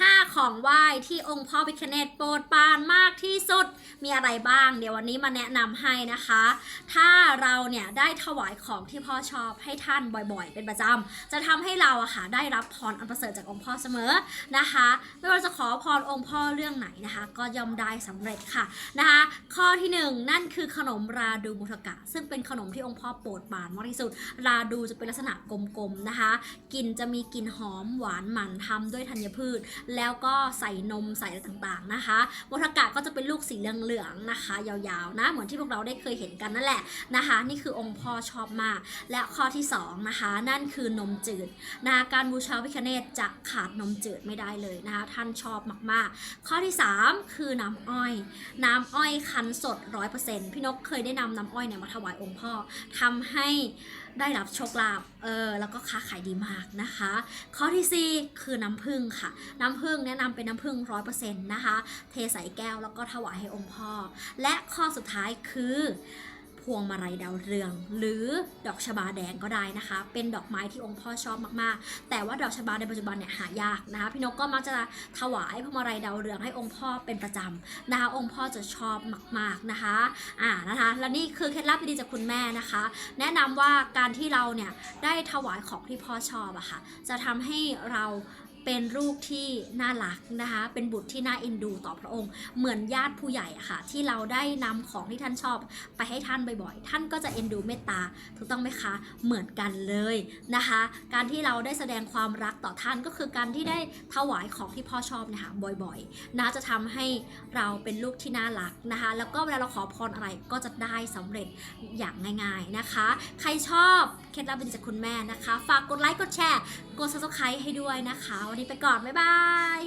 5 ของไหว้ที่องค์พ่อพิคเนตโปรดปานมาก มีอะไรบ้าง เดี๋ยววันนี้มาแนะนำให้นะคะ ถ้าเราเนี่ยได้ถวายของที่พ่อชอบให้ท่านบ่อยๆ เป็นประจำจะทำให้เราอะค่ะได้รับพรอันประเสริฐจากองค์พ่อเสมอนะคะ ไม่ว่าจะขอพรองค์พ่อเรื่องไหนนะคะ ก็ย่อมได้สำเร็จค่ะนะคะ ข้อที่หนึ่งนั่นคือขนมราดูมุทกะ ซึ่งเป็นขนมที่องค์พ่อโปรดปรานมากที่สุด ราดูจะเป็นลักษณะกลมๆนะคะกลิ่นจะมีกลิ่นหอมหวานมันทำด้วยธัญพืช แล้วก็ใส่นมใส่อะไรต่างๆนะคะมุทกะก็จะเป็นลูกสีเหลืองๆนะคะ ยาวๆนะเหมือนที่พวกเราได้เคยเห็นกันนั่นแหละนะคะ นี่คือองค์พ่อชอบมาก และข้อที่สองนะคะนั่นคือนมจืดนะคะการบูชาพิคเนตจะขาดนมจืดไม่ได้เลยนะคะ ท่านชอบมากๆ ข้อที่ 3 คือน้ำอ้อย น้ำอ้อยคั้นสด 100%พี่นกเคยได้นำน้ำอ้อยเนี่ยมาถวายองค์พ่อทำให้ ได้รับโชคลาภเออแล้วก็ค้าขายดีมากนะคะ ข้อที่4คือน้ำผึ้งค่ะ น้ำผึ้งแนะนำเป็นน้ำผึ้ง100%นะคะ เทใส่แก้วแล้วก็ถวายให้องค์พ่อ และข้อสุดท้ายคือ วงมาลัยดาวเรือง หรือดอกชบาแดงก็ได้นะคะ เป็นดอกไม้ที่องค์พ่อชอบมากๆ แต่ว่าดอกชบาในปัจจุบันเนี่ยหายากนะคะ พี่นกก็มักจะถวายพวงมาลัยดาวเรืองให้องค์พ่อเป็นประจำนะคะองค์พ่อจะชอบมากๆนะคะอ่านะคะและนี่คือเคล็ดลับดีๆจากคุณแม่นะคะ แนะนำว่าการที่เราเนี่ยได้ถวายของที่พ่อชอบอะค่ะจะทำให้เรา เป็นลูกที่น่ารักนะคะ เป็นบุตรที่น่าเอ็นดูต่อพระองค์ เหมือนญาติผู้ใหญ่อะค่ะ ที่เราได้นำของที่ท่านชอบไปให้ท่านบ่อยๆ ท่านก็จะเอ็นดูเมตตา ถูกต้องไหมคะ เหมือนกันเลยนะคะ การที่เราได้แสดงความรักต่อท่านก็คือการที่ได้ถวายของที่พ่อชอบเนะคะบ่อยๆ นะจะทำให้เราเป็นลูกที่น่ารักนะคะ แล้วก็เวลาเราขอพรอะไรก็จะได้สำเร็จอย่างง่าย ๆนะคะ ใครชอบ ล็ดลับเป็นจากคุณแม่นะคะ ฝากกดไลค์กดแชร์ กด subscribe ให้ด้วยนะคะ วันนี้ไปก่อน บ๊ายบาย